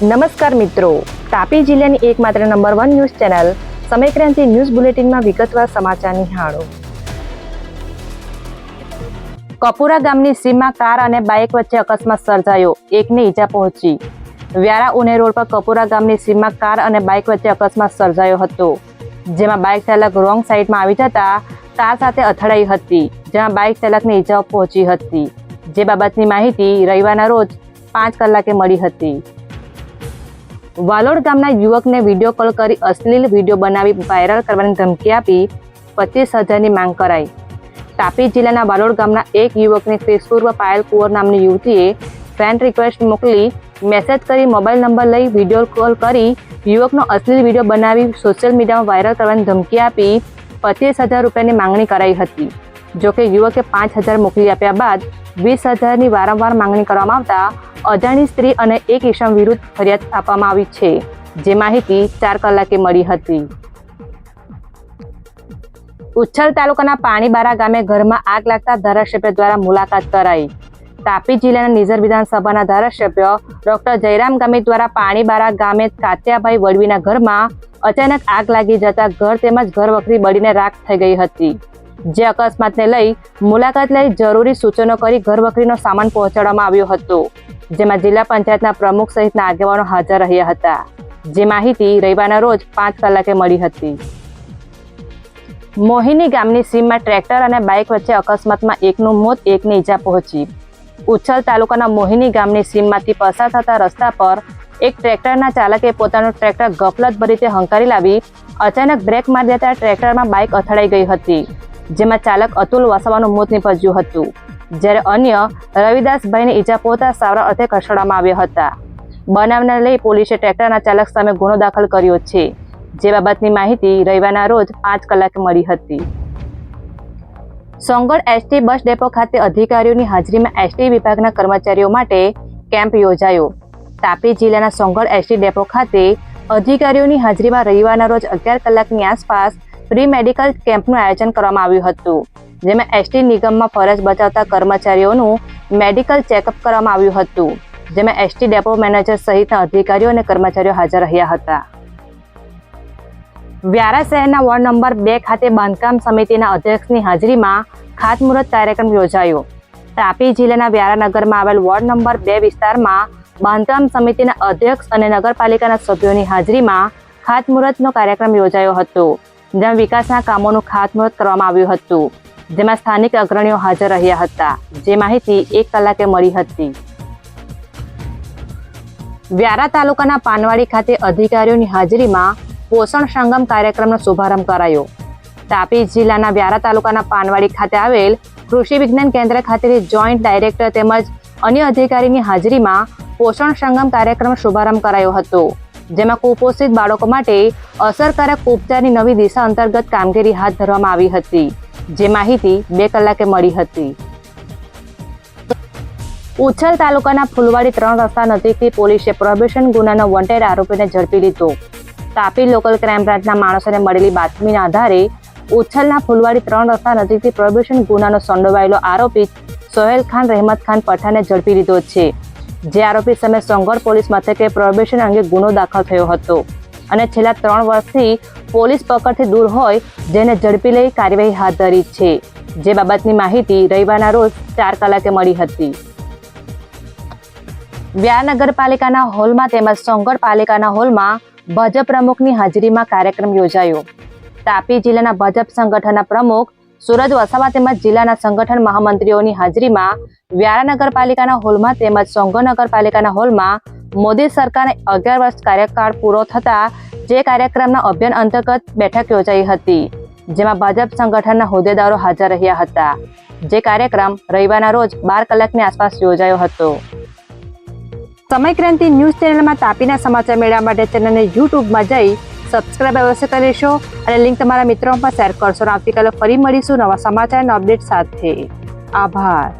નમસ્કાર મિત્રો. તાપી જિલ્લાની એકમાત્ર number one news channel Samaykranti news બુલેટિનમાં વિગતવાર સમાચાર નિહાળો. કપુરા ગામની સીમમાં કાર અને બાઇક વચ્ચે અકસ્માત સર્જાયો. એકને ઈજા પહોંચી. વ્યારા ઉને રોડ પર કપુરા ગામની સીમમાં કાર અને બાઇક વચ્ચે અકસ્માત સર્જાયો હતો. જેમાં બાઇક ચાલક રોંગ સાઈડમાં આવી જતા કાર સાથે અથડાઈ હતી, જેમાં બાઇક ચાલકને ઈજાઓ પહોંચી હતી. જે બાબતની માહિતી રવિવારના રોજ પાંચ કલાકે મળી હતી. વાલોડ ગામના યુવકને વીડિયો કોલ કરી અશ્લીલ વીડિયો બનાવી વાયરલ કરવાની ધમકી આપી પચીસ હજારની માંગ કરાઈ. તાપી જિલ્લાના વાલોડ ગામના એક યુવકને ફેસબુક પાયલ કુંવર નામની યુવતીએ ફ્રેન્ડ રિક્વેસ્ટ મોકલી મેસેજ કરી મોબાઈલ નંબર લઈ વીડિયો કોલ કરી યુવકનો અશ્લીલ વીડિયો બનાવી સોશિયલ મીડિયામાં વાયરલ કરવાની ધમકી આપી પચીસ હજાર રૂપિયાની માંગણી કરાઈ હતી. જોકે યુવકે પાંચ હજાર મોકલી આપ્યા બાદ વીસ હજારની વારંવાર માંગણી કરવામાં આવતા અજાણી સ્ત્રી અને એક ઈસમ વિરુદ્ધ ફરિયાદ આપવામાં આવી છે, જે માહિતી ચાર કલાકે મળી હતી. ઉચ્છલ તાલુકાના પાણીબારા ગામે ઘરમાં આગ લાગતા ધારાસભ્ય દ્વારા મુલાકાત કરાઈ. તાપી જિલ્લાના નિઝર વિધાનસભાના ધારાસભ્ય ડોક્ટર જયરામ ગામે દ્વારા પાણીબારા ગામે કાત્યાભાઈ વડવીના ઘરમાં અચાનક આગ લાગી જતા ઘર તેમજ ઘર વખરી બળીને રાખ થઈ ગઈ હતી. જે અકસ્માતને લઈ મુલાકાત લઈ જરૂરી સૂચનો કરી ઘર વખરીનો સામાન પહોંચાડવામાં આવ્યો હતો. જેમાં જિલ્લા પંચાયતના પ્રમુખ સહિતના આગેવાનો હાજર રહ્યા હતા. જે માહિતી રવિવારના રોજ પાંચ કલાકે મળી હતી. મોહિની ગામની સીમમાં ટ્રેક્ટર અને બાઇક વચ્ચે અકસ્માતમાં એકનું મોત એકને ઈજા પહોંચી. ઉચ્છલ તાલુકાના મોહિની ગામની સીમમાંથી પસાર થતા રસ્તા પર એક ટ્રેક્ટરના ચાલકે પોતાનું ટ્રેક્ટર ગફલતભરી રીતે હંકારી લાવી અચાનક બ્રેક મારી દેતા ટ્રેક્ટરમાં બાઇક અથડાઈ ગઈ હતી, જેમાં ચાલક અતુલ વસાવાનું મોત નીપજ્યું હતું. જ્યારે અન્ય રવિદાસભાઈને ઈજા પહોંચતા સારવાર અર્થે ખસેડવામાં આવ્યા હતા. બનાવને લઈ પોલીસે ટ્રેક્ટરના ચાલક સામે ગુનો દાખલ કર્યો છે. જે બાબતની માહિતી રવિવારના રોજ પાંચ કલાકે મળી હતી. સોંગળ એસટી બસ ડેપો ખાતે અધિકારીઓની હાજરીમાં એસટી વિભાગના કર્મચારીઓ માટે કેમ્પ યોજાયો. તાપી જિલ્લાના સોંગળ એસટી ડેપો ખાતે અધિકારીઓની હાજરીમાં રવિવારના રોજ અગિયાર કલાકની આસપાસ પ્રી મેડિકલ કેમ્પનું આયોજન કરવામાં આવ્યું હતું. જેમાં એસટી નિગમમાં ફરજ બજાવતા કર્મચારીઓનું મેડિકલ ચેકઅપ કરવામાં આવ્યું હતું, જેમાં એસટી ડેપો મેનેજર સહિતના અધિકારીઓ અને કર્મચારીઓ હાજર રહ્યા હતા. વ્યારા શહેરના વોર્ડ નંબર બે ખાતે બાંધકામ સમિતિના અધ્યક્ષની હાજરીમાં ખાતમુહૂર્ત કાર્યક્રમ યોજાયો. તાપી જિલ્લાના વ્યારા નગરમાં આવેલ વોર્ડ નંબર બે વિસ્તારમાં બાંધકામ સમિતિના અધ્યક્ષ અને નગરપાલિકાના સભ્યોની હાજરીમાં ખાતમુહૂર્તનો કાર્યક્રમ યોજાયો હતો જ્યાં વિકાસના કામોનું ખાતમુહૂર્ત કરવામાં આવ્યું હતું. જેમાં સ્થાનિક અગ્રણીઓ હાજર રહ્યા હતા. જે માહિતી એક કલાકે મળી હતી. વ્યારા તાલુકાના પાનવાડી ખાતે અધિકારીઓની હાજરીમાં પોષણ સંગમ કાર્યક્રમનો શુભારંભ કરાયો. તાપી જિલ્લાના વ્યારા તાલુકાના પાનવાડી ખાતે આવેલ કૃષિ વિજ્ઞાન કેન્દ્ર ખાતેથી જોઈન્ટ ડાયરેક્ટર તેમજ અન્ય અધિકારીની હાજરીમાં પોષણ સંગમ કાર્યક્રમ શુભારંભ કરાયો હતો, જેમાં કુપોષિત બાળકો માટે અસરકારક ઉપચારની નવી દિશા અંતર્ગત કામગીરી હાથ ધરવામાં આવી હતી. જે માહિતી બે કલાકે મળી હતી. ઉચ્છલ તાલુકાના ફુલવાડી ત્રણ રસ્તા નજીકથી પોલીસે પ્રોહિબિશન ગુનાનો વોન્ટેડ આરોપીને ઝડપી લીધો. તાપી લોકલ ક્રાઇમ બ્રાન્ચના માણસોને મળેલી બાતમીના આધારે ઉચ્છલના ફુલવાડી ત્રણ રસ્તા નજીકથી પ્રોહિબિશન ગુનાનો સંડોવાયેલો આરોપી સોહેલ ખાન, રહેમત ખાન પઠાને ઝડપી લીધો છે. જે આરોપી સામે સોંગર પોલીસ મથકે પ્રોહિબિશન અંગે ગુનો દાખલ થયો હતો. અને છેલ્લા ત્રણ વર્ષથી પોલીસ પકડથી દૂર હોય જેને ઝડપી લઈ કાર્યવાહી હાથ ધરી છે. જે બાબતની માહિતી રવિવારના રોજ ચાર કલાકે મળી હતી. વ્યાર નગરપાલિકાના હોલમાં તેમજ સોંગઢ પાલિકાના હોલમાં ભાજપ પ્રમુખની હાજરીમાં કાર્યક્રમ યોજાયો. તાપી જિલ્લાના ભાજપ સંગઠનના પ્રમુખ સુરજ વસાવા તેમજ જિલ્લાના સંગઠન મહામંત્રીઓની હાજરીમાં વ્યારા નગરપાલિકાના હોલમાં તેમજ સોંગો નગરપાલિકાના હોલમાં મોદી સરકારને અગિયાર વર્ષ કાર્યકાળ પૂરો થતા જે કાર્યક્રમના અભિયાન અંતર્ગત બેઠક યોજાઈ હતી, જેમાં ભાજપ સંગઠનના હોદ્દેદારો હાજર રહ્યા હતા. જે કાર્યક્રમ રવિવારના રોજ બાર કલાકની આસપાસ યોજાયો હતો. સમયક્રાંતિ ન્યૂઝ ચેનલમાં તાપીના સમાચાર મેળવવા માટે ચેનલને યુટ્યુબમાં જઈ સબસ્ક્રાઇબ અવશ્ય કરી લેશો અને લિંક તમારા મિત્રોમાં શેર કરશો. અને આવતીકાલે ફરી મળીશું નવા સમાચારના અપડેટ સાથે. આભાર.